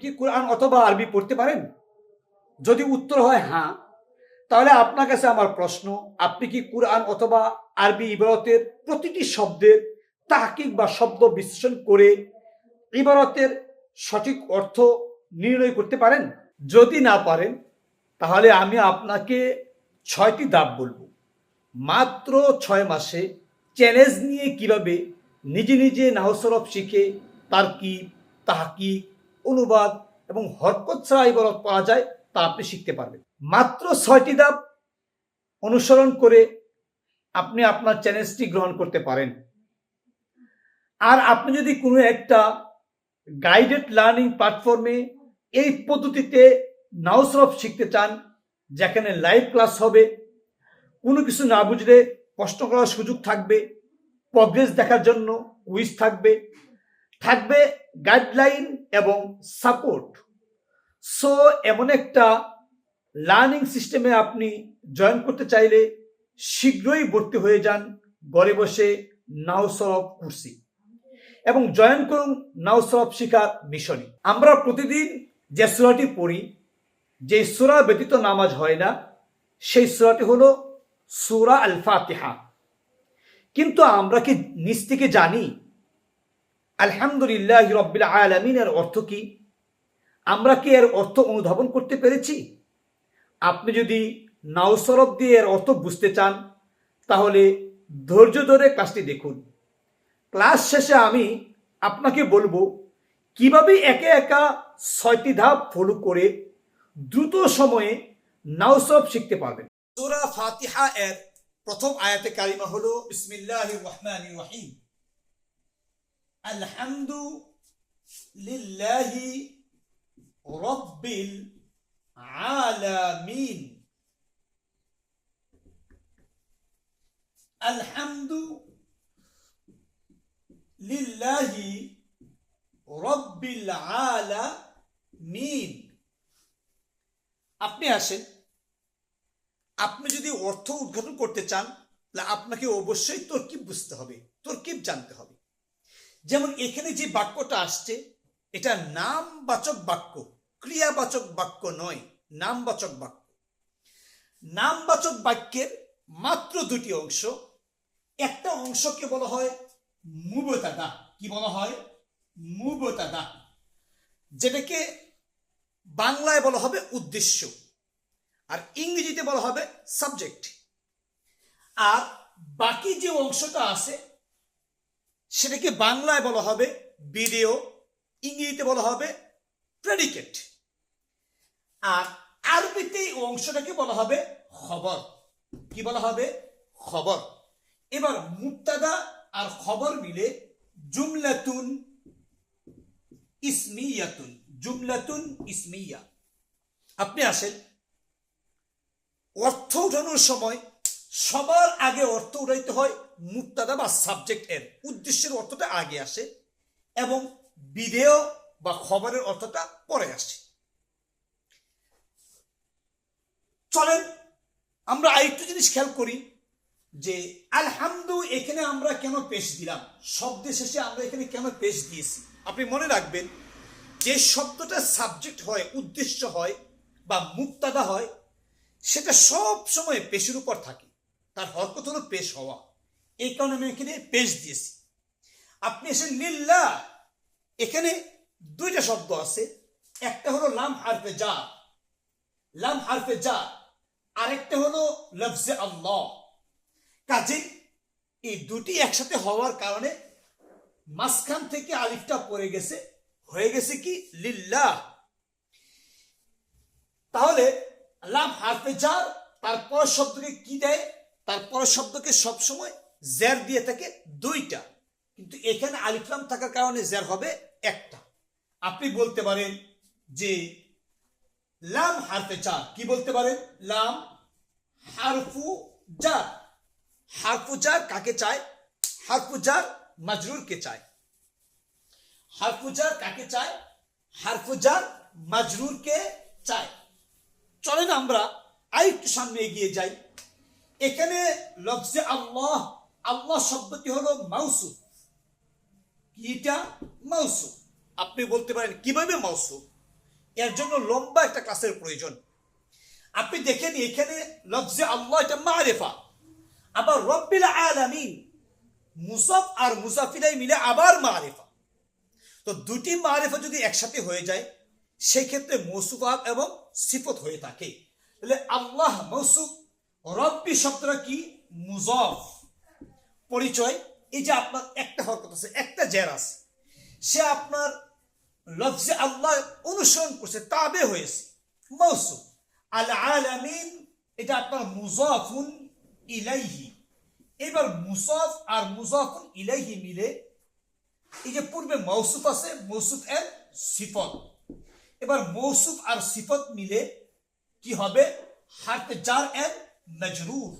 কি কোরআন অথবা আরবি পড়তে পারেন? যদি উত্তর হয় হ্যাঁ। তাহলে আপনার কাছে আমার প্রশ্ন, আপনি কি কোরআন অথবা আরবি ইবারতের প্রতিটি শব্দের তাহকিক বা শব্দ বিশ্লেষণ করে ইবারতের সঠিক অর্থ নির্ণয় করতে পারেন? যদি না পারেন, তাহলে আমি আপনাকে ছয়টি ধাপ বলব। মাত্র ছয় মাসে চ্যালেঞ্জ নিয়ে কীভাবে নিজে নিজে নাহসরফ শিখে তার কি তাহাকিক অনুবাদ এবং হরকত ছাড়া ইবারত পাওয়া যায়, তা আপনি শিখতে পারবেন। মাত্র ছয়টি ধাপ অনুসরণ করে আপনি আপনার চ্যালেঞ্জটি গ্রহণ করতে পারেন। আর আপনি যদি কোনো একটা গাইডেড লার্নিং প্ল্যাটফর্মে এই পদ্ধতিতে নাউসরফ শিখতে চান, যেখানে লাইভ ক্লাস হবে, কোনো কিছু না বুঝলে প্রশ্ন করার সুযোগ থাকবে প্রগ্রেস দেখার জন্য কুইজ থাকবে থাকবে গাইডলাইন এবং সাপোর্ট সো এমন একটা লার্নিং সিস্টেমে আপনি জয়েন করতে চাইলে শীঘ্রই ভর্তি হয়ে যান ঘরে বসে নাউসরফ কুর্সি এবং জয়েন করুন নাউসরফ শিখার মিশনে আমরা প্রতিদিন যে সুরাটি পড়ি, যে সুরা ব্যতীত নামাজ হয় না, সেই সুরাটি হলো সুরা আল ফাতিহা কিন্তু আমরা কি নিজ থেকে জানি আলহামদুলিল্লাহ রব্বিল আলমিনের অর্থ কি? আমরা কি এর অর্থ অনুধাবন করতে পেরেছি? আপনি যদি নাউসরব দিয়ে এর অর্থ বুঝতে চান, তাহলে ধৈর্য ধরে ক্লাসটি দেখুন। ক্লাস শেষে আমি আপনাকে বলব, কীভাবে একে একা ছয়টি ধাপ ফলো করে দ্রুত সময়ে নাউসরব শিখতে পারবেন? সূরা ফাতিহা এর প্রথম আয়াতে কারিমা হলো, বিসমিল্লাহির রহমানির রহিম। আলহামদু লিল্লাহি রব্বিল আলামিন। আলহামদু লিল্লাহি রব্বিল আলামিন। আপনি আসেন। আপনি যদি অর্থ উদ্ঘাটন করতে চান, তাহলে আপনাকে অবশ্যই তরকিব বুঝতে হবে, তরকিব জানতে হবে। যেমন এখানে যে বাক্যটা আসছে, এটা নামবাচক বাক্য, ক্রিয়াবাচক বাক্য নয়, নামবাচক বাক্য। নামবাচক বাক্যের মাত্র দুটি অংশ, একটা অংশকে বলা হয় মুবতাদা। কি বলা হয়? মুবতাদা। যেটাকে বাংলায় বলা হবে উদ্দেশ্য, আর ইংরেজিতে বলা হবে সাবজেক্ট। আর বাকি যে অংশটা আছে সেটাকে বাংলায় বলা হবে ভিডিও ইংরেজিতে বলা হবে প্রেডিকেট আর আরবিতে এই অংশটাকে বলা হবে খবর। কি বলা হবে? খবর। এবার মুক্তাদা আর খবর মিলে জুমলাতুন ইসমিয়াতুন, জুমলাতুন ইসমিয়া। আপনি আসেন। অর্থ উঠানোর সময় সবার আগে অর্থ উঠাইতে হয় মুক্তাদা বা সাবজেক্ট এর। উদ্দেশ্যের অর্থটা আগে আসে এবং বিধেয় বা খবরের অর্থটা পরে আসে। চলেন আমরা আরেকটু জিনিস খেয়াল করি যে, আলহামদু, এখানে আমরা কেন পেশ দিলাম? শব্দের শেষে আমরা এখানে কেন পেশ দিয়েছি? আপনি মনে রাখবেন, যে শব্দটা সাবজেক্ট হয়, উদ্দেশ্য হয় বা মুক্তাদা হয়, সেটা সব সময় পেশের উপর থাকে। তার হরকত হলো পেশ হওয়া। এই কারণে আমি এখানে পেশ দিয়েছি। আপনি এসে নীল্লা এখানে দুইটা শব্দ আছে। একটা হলো লাম হারফে যা লাম হারফে যা আরেকটা হলো লফজে আল্লাহ। কাজে এই দুটি একসাথে হওয়ার কারণে মাঝখান থেকে আলিফটা পড়ে গেছে। হয়ে গেছে কি? লিল্লাহ তাহলে লাম হারফে জার তারপর শব্দকে কি দেয়? তারপর শব্দকে সবসময় জের দিয়ে থাকে দুইটা। কিন্তু এখানে আলিফলাম থাকার কারণে জের হবে একটা। আপনি বলতে পারেন যে লাম হারফে চার। কি বলতে পারেন? লাম হারফু জার। হারফু জার কাকে চায়? হারফু জার মাজরুরকে চায়। হারফু জার কাকে চায়? হারফু জার মাজরুরকে চায়। চলেন আমরা আরেকটু সামনে এগিয়ে যাই। এখানে লফজে আল্লাহ আল্লাহ শব্দটি হলো মাউসু কিটা মাউসু আপনি বলতে পারেন, কীভাবে মাউসু এর জন্য লম্বা একটা ক্লাসের প্রয়োজন। আপনি দেখেন এখানে লফজে আল্লাহ এটা মারেফা। আবার রব্বিল আলামিন, মুসাফ আর মুসাফিরাই মিলে আবার মারেফা। তো দুটি মারেফা যদি একসাথে হয়ে যায় সেই ক্ষেত্রে মৌসুফাত এবং সিফত হয়ে থাকে। তাহলে আল্লাহ মৌসুফ রব্বি শব্দটা কি? মুজফ। পরিচয়, এই যে আপনার একটা হরকত আছে, একটা জের আছে। সে আপনার লফজে আল্লাহ অনুসরণ করছে, তাবে হয়েছে মৌসুফ আল আলামিন এটা আপনার মুজাফুন ইলাইহি। এবার মুসাফ আর মুজাফুন ইলাইহি মিলে এই যে পূর্বে মৌসুফ আছে মৌসুফ এর সিফত। এবার মৌসুফ আর সিফত মিলে কি হবে? হারফে জার এর মজরুর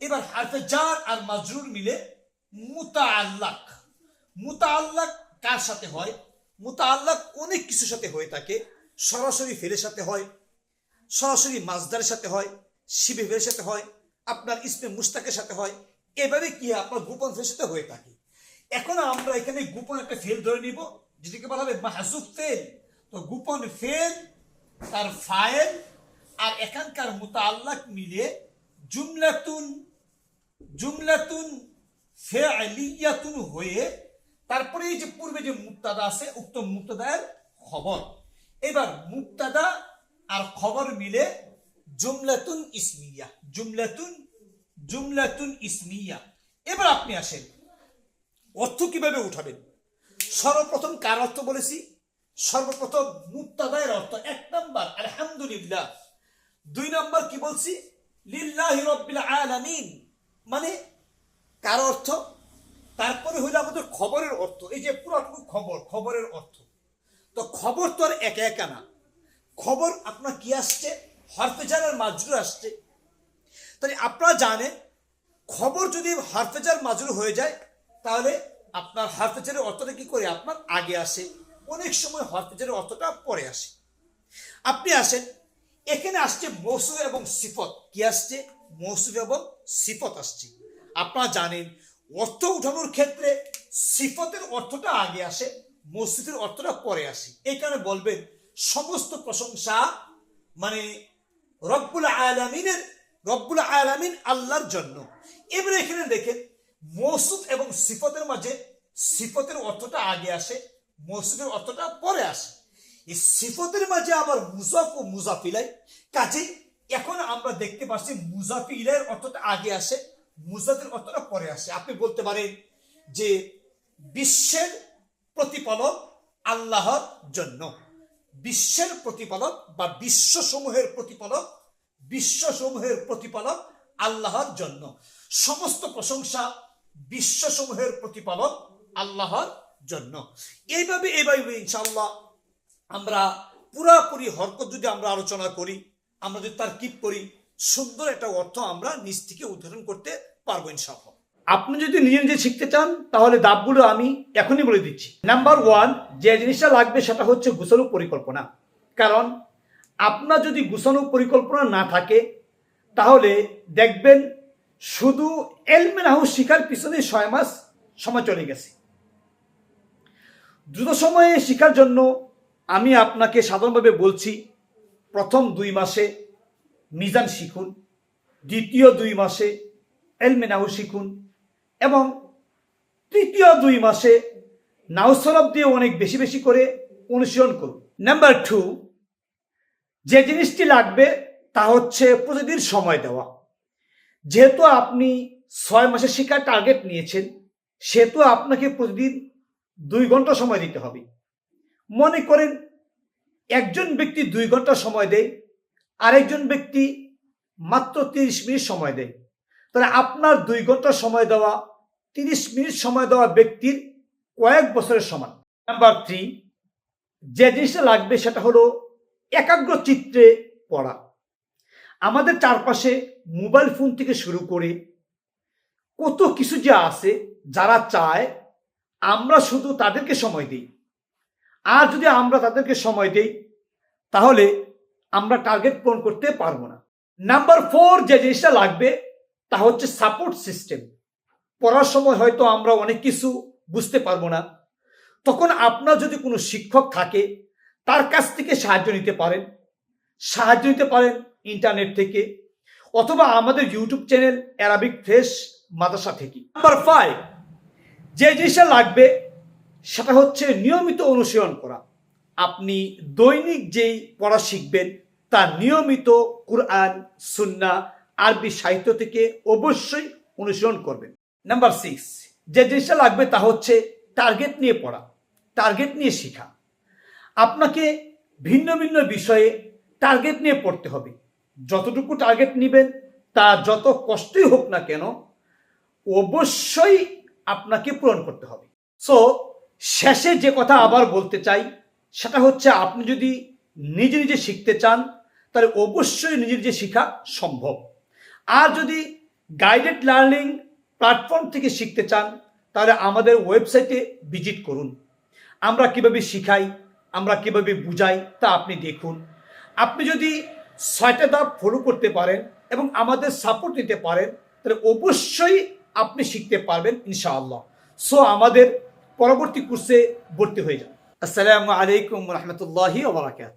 এবার হারফে জার আর মাজরুর মিলে মুতাআল্লাক মুতাআল্লাক কার সাথে হয়? মুতাআল্লাক অনেক কিছুর সাথে হয়ে থাকে। সরাসরি ফেলের সাথে হয়, সরাসরি মাজদারের সাথে হয়, শিবে ফেলের সাথে হয়, আপনার ইসমে মুস্তাকের সাথে হয় এবারে কি আপনার গোপন ফেলের সাথে হয়ে থাকে? এখন আমরা এখানে গোপন একটা ফেল ধরে নিব, যেটাকে বলা হবে মাহাজুব ফেল। তো গোপন ফেল, তার ফাইল আর এখানকার মোতাল্লাক মিলে জুমলাতুন জুমলাতুন ফেআলিয়াতুন হয়ে তারপরে এই যে পূর্বে যে মুক্তাদা আছে, উক্ত মুক্তাদার খবর। এবার মুক্তাদা আর খবর মিলে জুমলাতুন ইসমিয়া, জুমলাতুন জুমলাতুন ইসমিয়া। এবার আপনি আসেন, অর্থ কীভাবে উঠাবেন? সর্বপ্রথম কার অর্থ বলেছি? সর্বপ্রথম মুক্তাদায়ের অর্থ। এক নম্বর, আলহামদুলিল্লাহ। দুই নম্বর কি বলছি? লিল্লাহি রব্বিল আলামিন। মানে কার অর্থ? তারপরে হইল আমাদের খবরের অর্থ। এই যে পুরোটুকু খবর, খবরের অর্থ। তো খবর তো আর একা একা না। খবর আপনার কি আসছে? হরফেজারের মাজরুর আসছে। তাহলে আপনারা জানেন, খবর যদি হারফেজার মাজরু হয়ে যায়, তাহলে আপনার হারফেজারের অর্থটা কি করে? আপনার আগে আসে। অনেক সময় হরফেজারের অর্থটা পরে আসে। আপনি আসেন এখানে আসছে মৌসুফ এবং সিফত। কি আসছে? মৌসুফ এবং সিফত আসছে। আপনারা জানেন, অর্থ উঠানোর ক্ষেত্রে সিফতের অর্থটা আগে আসে মৌসুফের অর্থটা পরে আসে। এই কারণে বলবেন, সমস্ত প্রশংসা মানে রব্বুল আলামিনের, রব্বুল আলামিন আল্লাহর জন্য। এবারে এখানে দেখেন মৌসুফ এবং সিফতের মাঝে সিফতের অর্থটা আগে আসে মৌসুফের অর্থটা পরে আসে। এই সিফতের মাঝে আবার মুজাফ ও মুজাফিলাই। কাজেই এখন আমরা দেখতে পাচ্ছি মুজাফিলের অর্থটা আগে আসে মুজাফির অর্থটা পরে আসে। আপনি বলতে পারেন যে বিশ্বের প্রতিপালক আল্লাহর জন্য। বিশ্বের প্রতিপালক বা বিশ্বসমূহের প্রতিপালক বিশ্বসমূহের প্রতিপালক আল্লাহর জন্য। সমস্ত প্রশংসা বিশ্বসমূহের প্রতিপালক আল্লাহর জন্য। এইভাবে এইভাবে ইনশাল্লাহ আমরা পুরাপুরি হরকত যদি আমরা আলোচনা করি, আমরা যদি তার কিপ করি, সুন্দর একটা অর্থ আমরা নিজ থেকে উদাহরণ করতে পারব ইনশাল্লাহ আপনি যদি নিজে নিজে শিখতে চান, তাহলে দাবগুলো আমি এখনই বলে দিচ্ছি। নাম্বার ওয়ান যে জিনিসটা লাগবে সেটা হচ্ছে গুছানো পরিকল্পনা। কারণ আপনার যদি গুছানো পরিকল্পনা না থাকে, তাহলে দেখবেন শুধু এলমেনাহু শিখার পিছনে ছয় মাস সময় চলে গেছে। দ্রুত সময়ে শেখার জন্য আমি আপনাকে সাধারণভাবে বলছি, প্রথম দুই মাসে মিজান শিখুন, দ্বিতীয় দুই মাসে এলমেনাহু শিখুন এবং তৃতীয় দুই মাসে নাউসরব দিয়ে অনেক বেশি বেশি করে অনুশীলন করুন। নাম্বার টু, যে জিনিসটি লাগবে তা হচ্ছে প্রতিদিন সময় দেওয়া। যেহেতু আপনি ছয় মাসের শিক্ষার টার্গেট নিয়েছেন, সেহেতু আপনাকে প্রতিদিন দুই ঘণ্টা সময় দিতে হবে। মনে করেন, একজন ব্যক্তি দুই ঘণ্টা সময় দেয়, আরেকজন ব্যক্তি মাত্র তিরিশ মিনিট সময় দেয়। তাহলে আপনার দুই ঘণ্টা সময় দেওয়া, তিরিশ মিনিট সময় দেওয়া ব্যক্তির কয়েক বছরের সমান। নাম্বার থ্রি যে জিনিসটা লাগবে সেটা হলো একাগ্র চিত্রে পড়া। আমাদের চারপাশে মোবাইল ফোন থেকে শুরু করে কত কিছু যে আছে, যারা চায়, আমরা শুধু তাদেরকে সময় দিই। আর যদি আমরা তাদেরকে সময় দিই, তাহলে আমরা টার্গেট পূরণ করতে পারব না। নাম্বার ফোর যে জিনিসটা লাগবে, তা হচ্ছে সাপোর্ট সিস্টেম পড়ার সময় হয়তো আমরা অনেক কিছু বুঝতে পারব না। তখন আপনার যদি কোনো শিক্ষক থাকে, তার কাছ থেকে সাহায্য নিতে পারেন। সাহায্য নিতে পারেন ইন্টারনেট থেকে, অথবা আমাদের ইউটিউব চ্যানেল অ্যারাবিক ফ্রেশ মাদ্রাসা থেকে। নাম্বার ফাইভ যে জিনিসটা লাগবে সেটা হচ্ছে নিয়মিত অনুশীলন করা। আপনি দৈনিক যেই পড়া শিখবেন, তা নিয়মিত কুরআন সুন্না আরবি সাহিত্য থেকে অবশ্যই অনুশীলন করবেন। নাম্বার সিক্স যে জিনিসটা লাগবে তা হচ্ছে টার্গেট নিয়ে পড়া টার্গেট নিয়ে শেখা। আপনাকে ভিন্ন ভিন্ন বিষয়ে টার্গেট নিয়ে পড়তে হবে। যতটুকু টার্গেট নেবেন, তা যত কষ্টই হোক না কেন, অবশ্যই আপনাকে পূরণ করতে হবে। সো শেষে যে কথা আবার বলতে চাই, সেটা হচ্ছে আপনি যদি নিজে নিজে শিখতে চান, তাহলে অবশ্যই নিজে নিজে শেখা সম্ভব। আর যদি গাইডেড লার্নিং প্ল্যাটফর্ম থেকে শিখতে চান, তাহলে আমাদের ওয়েবসাইটে ভিজিট করুন। আমরা কীভাবে শিখাই, আমরা কীভাবে বুঝাই, তা আপনি দেখুন। আপনি যদি ছয়টা ধাপ ফলো করতে পারেন এবং আমাদের সাপোর্ট নিতে পারেন, তাহলে অবশ্যই আপনি শিখতে পারবেন, ইনশাআল্লাহ। সো আমাদের পরবর্তী কোর্সে ভর্তি হয়ে যান আসসালামু আলাইকুম রহমতুল্লাহি ওবরাকাত